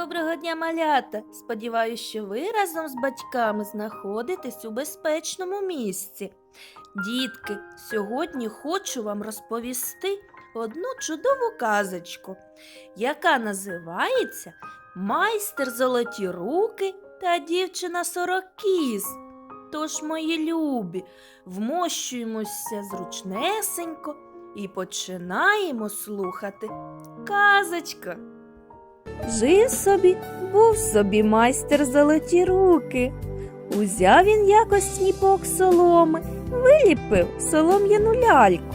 Доброго дня, малята! Сподіваюсь, що ви разом з батьками знаходитесь у безпечному місці. Дітки, сьогодні хочу вам розповісти одну чудову казочку, яка називається Майстер золоті руки та дівчина сорокіз. Тож, мої любі, вмощуємося зручнесенько і починаємо слухати казочку. Жив собі, був собі майстер золоті руки. Узяв він якось сніпок соломи, виліпив солом'яну ляльку.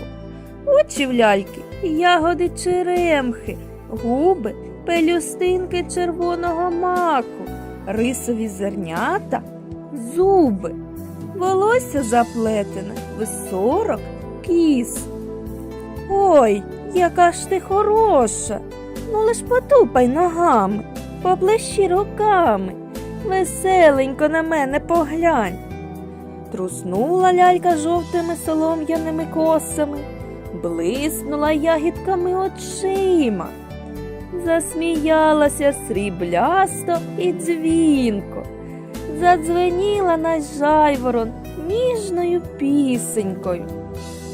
Очі в ляльки, ягоди черемхи, губи, пелюстинки червоного маку, рисові зернята, зуби, волосся заплетене, висорок, кіс. Ой, яка ж ти хороша! Ну лиш потупай ногами, поплещи руками, веселенько на мене поглянь. Труснула лялька жовтими солом'яними косами, блиснула ягідками очима, засміялася сріблясто і дзвінко, задзвеніла на жайворон ніжною пісенькою,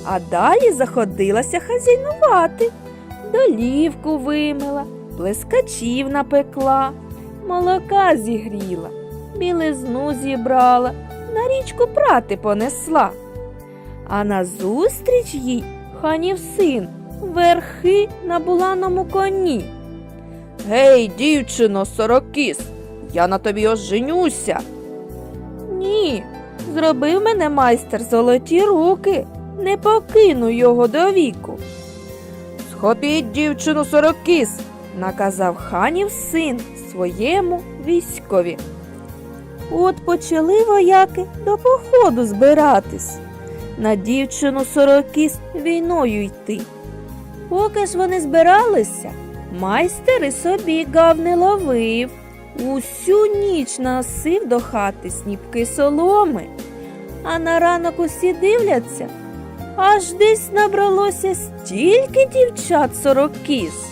а далі заходилася хазяйнувати долівку вимила, плескачів напекла, молока зігріла, білизну зібрала, на річку прати понесла. А назустріч їй ханів син верхи на буланому коні. Гей, дівчино, сорокіс, я на тобі оженюся. Ні, зробив мене майстер золоті руки, не покину його до віку. Схопіть дівчину сорокіс, наказав ханів син своєму військові. От почали вояки до походу збиратись, на дівчину сорокіс війною йти. Поки ж вони збиралися, майстер і собі гав не ловив, усю ніч носив до хати сніпки соломи, а на ранок усі дивляться, аж десь набралося стільки дівчат сорокіс.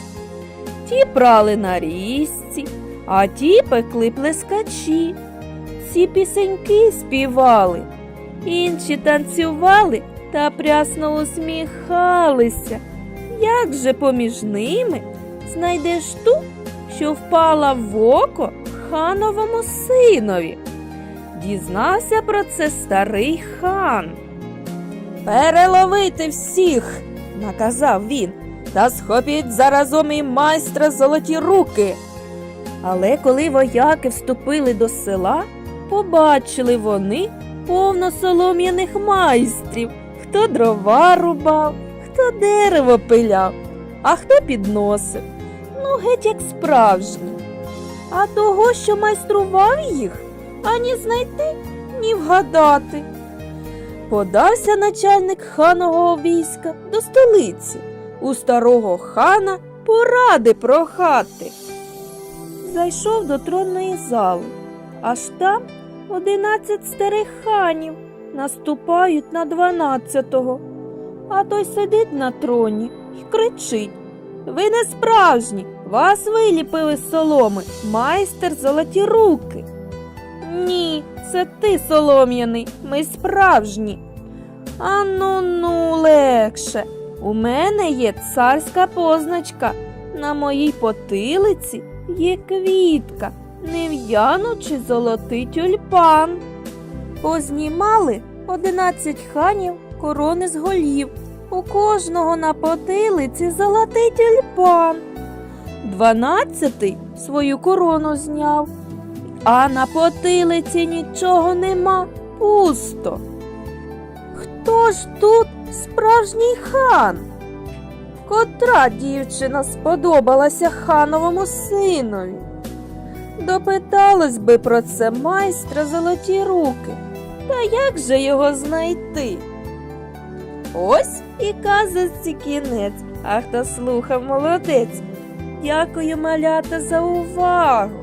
Ті прали на різці, а ті пекли плескачі. Ці пісеньки співали, інші танцювали та прясно усміхалися. Як же поміж ними знайдеш ту, що впала в око хановому синові? Дізнався про це старий хан. Переловити всіх, наказав він, та схопіть заразом і майстра золоті руки. Але коли вояки вступили до села, побачили вони повно солом'яних майстрів, хто дрова рубав, хто дерево пиляв, а хто підносив. Ну, геть як справжні. А того, що майстрував їх, ані знайти, ні вгадати. Подався начальник ханового війська до столиці у старого хана поради прохати. Зайшов до тронної зали, аж там одинадцять старих ханів наступають на дванадцятого. А той сидить на троні і кричить Ви не справжні, вас виліпили з соломи, майстер золоті руки. Ні, це ти солом'яний, ми справжні. А ну легше. У мене є царська позначка. На моїй потилиці є квітка, не в'янучи золотий тюльпан. Познімали одинадцять ханів корони з голів. У кожного на потилиці золотий тюльпан. Дванадцятий свою корону зняв, а на потилиці нічого нема, пусто. Хто ж тут справжній хан? Котра дівчина сподобалася хановому синові? Допиталось би про це майстра золоті руки. Та як же його знайти? Ось і казочці кінець, а хто слухав молодець. Дякую, малята, за увагу